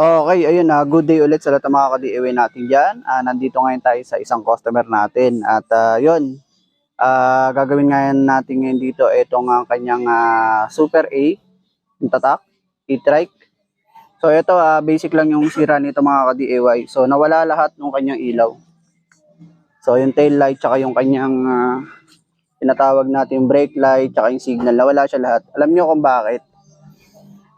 Okay, ayun na. good day ulit sa lahat ng mga ka-DIY natin dyan. Ah, nandito ngayon tayo sa isang customer natin. At ah, yun, ah, gagawin ngayon natin ngayon dito itong ang kanyang ah, Super A, yung tatak, e-trike. So ito, ah, basic lang yung sira nito mga ka-DIY. So nawala lahat ng kanyang ilaw. So yung tail light, tsaka yung kanyang ah, tinatawag natin brake light, tsaka yung signal, nawala siya lahat. Alam niyo kung bakit?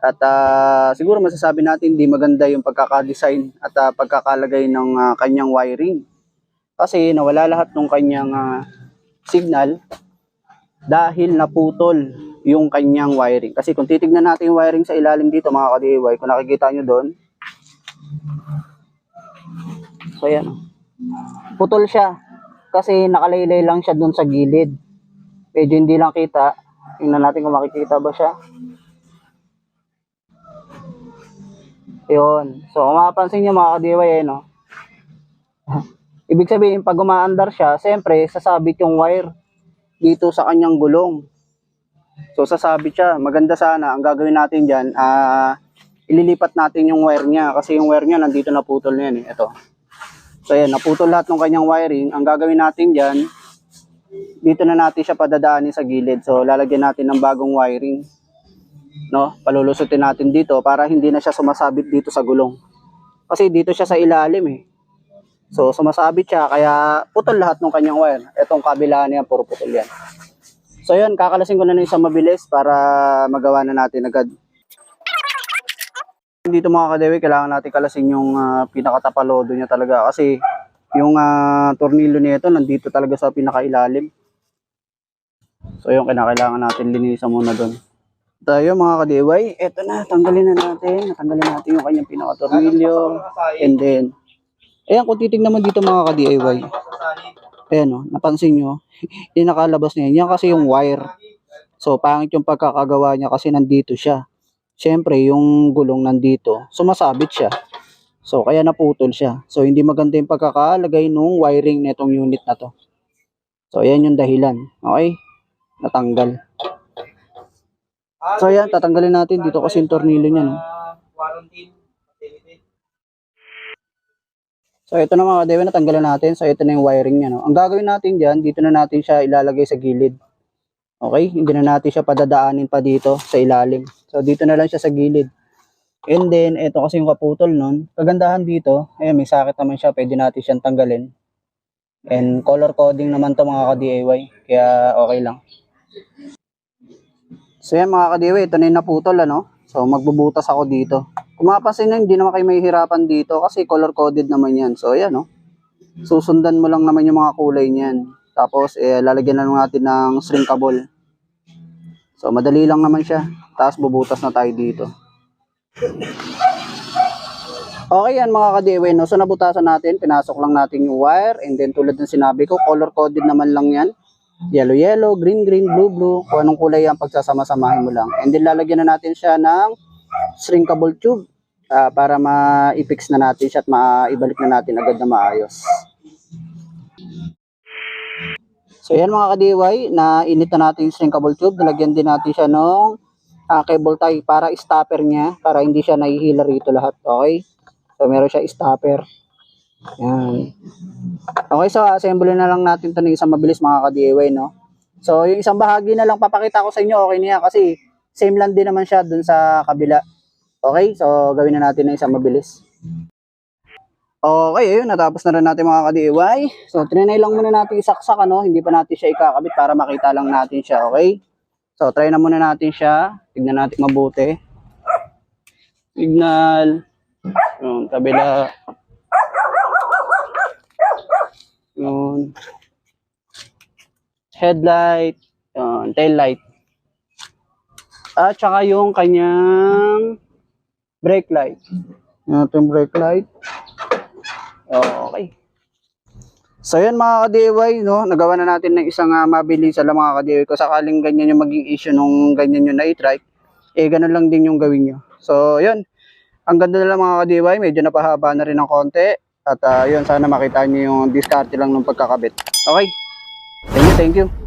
At ah, siguro masasabi natin di maganda yung pagkakadesign at ah, pagkakalagay ng ah, kanyang wiring. Kasi nawala lahat ng kanyang ah, signal dahil naputol yung kanyang wiring. Kasi kung titignan natin yung wiring sa ilalim dito mga ka-DIY, kung nakikita nyo doon, so yan. oh. Putol siya kasi nakalaylay lang siya doon sa gilid. Medyo hindi lang kita. Tingnan natin kung makikita ba siya. Yun. So, kung mapapansin nyo mga ka-DIY, eh, no? Ibig sabihin, pag umaandar siya, siyempre, sasabit yung wire dito sa kanyang gulong. So, sasabit siya. Maganda sana. Ang gagawin natin dyan, ah, ililipat natin yung wire niya. Kasi yung wire niya, nandito naputol na yan, eh. Ito. So, yan. Naputol lahat ng kanyang wiring. Ang gagawin natin dyan, dito na natin siya padadaanin sa gilid. So, lalagyan natin ng bagong wiring no? Palulusutin natin dito para hindi na siya sumasabit dito sa gulong. Kasi dito siya sa ilalim eh. So sumasabit siya kaya putol lahat ng kanyang wire. Etong kabila niya puro putol yan. So yun, kakalasin ko na ng isang mabilis para magawa na natin agad. Dito mga kadewi, kailangan natin kalasin yung ah, pinakatapalodo niya talaga kasi yung ah, tornilyo nito nandito talaga sa pinakailalim. So yun, kinakailangan natin linisan muna doon tayo mga ka-DIY, eto na, tanggalin na natin. Natanggalin natin yung kanyang pinaka-tornilyo. And then, ayan, kung titignan mo dito mga ka-DIY, ayan o, napansin nyo, yung nakalabas na yan, yan kasi yung wire. So, pangit yung pagkakagawa niya kasi nandito siya. Siyempre, yung gulong nandito, sumasabit siya. So, kaya naputol siya. So, hindi maganda yung pagkakalagay nung wiring nitong unit na to. So, ayan yung dahilan. Okay? Natanggal. So ayan, tatanggalin natin dito kasi yung tornilyo niya. No? So ito na mga kadewe, natanggalan natin. So ito na yung wiring niya. No? Ang gagawin natin dyan, dito na natin siya ilalagay sa gilid. Okay? Hindi na natin siya padadaanin pa dito sa ilalim. So dito na lang siya sa gilid. And then, ito kasi yung kaputol nun. Kagandahan dito, eh may sakit naman siya. Pwede natin siyang tanggalin. And color coding naman to mga ka-DIY. Kaya okay lang. So yan mga kadiwi, ito na yung naputol ano. So magbubutas ako dito. Kung mapapansin nyo, hindi naman kayo mahihirapan dito kasi color coded naman yan. So yan no. Susundan mo lang naman yung mga kulay niyan. Tapos eh, lalagyan na natin ng shrinkable. So madali lang naman siya. Tapos bubutas na tayo dito. Okay yan mga kadiwi no. So nabutasan natin, pinasok lang natin yung wire. And then tulad ng sinabi ko, color coded naman lang yan yellow yellow, green green, blue blue, kung anong kulay yan pagsasama-samahin mo lang. And then lalagyan na natin siya ng shrinkable tube ah, para ma-fix na natin siya at maibalik na natin agad na maayos. So yan mga ka-DIY, na init na natin yung shrinkable tube, nalagyan din natin siya ng ah, cable tie para stopper niya, para hindi siya nahihila rito lahat, okay? So meron siya stopper. Yan. Okay, so assemble na lang natin ito ng isang mabilis mga ka-DIY, no? So, yung isang bahagi na lang papakita ko sa inyo, okay na yan kasi same lang din naman siya dun sa kabila. Okay, so gawin na natin ng isang mabilis. Okay, ayun, natapos na rin natin mga ka-DIY. So, trinay lang muna natin isaksak, ano? Hindi pa natin siya ikakabit para makita lang natin siya, okay? So, try na muna natin siya. Tignan natin mabuti. Signal. Yung kabila. Yun. Headlight. Yun. Tail light. At saka yung kanyang brake light. Yan yung brake light. Okay. So yan mga ka-DIY, no? nagawa na natin ng isang uh, mabilis sa mga ka-DIY. Kung sakaling ganyan yung maging issue nung ganyan yung na-trike, eh ganun lang din yung gawin nyo. So yun, ang ganda na lang mga ka-DIY, medyo napahaba na rin ng konti. At uh, yun, sana makita nyo yung discarte lang ng pagkakabit. Okay? Thank you, thank you.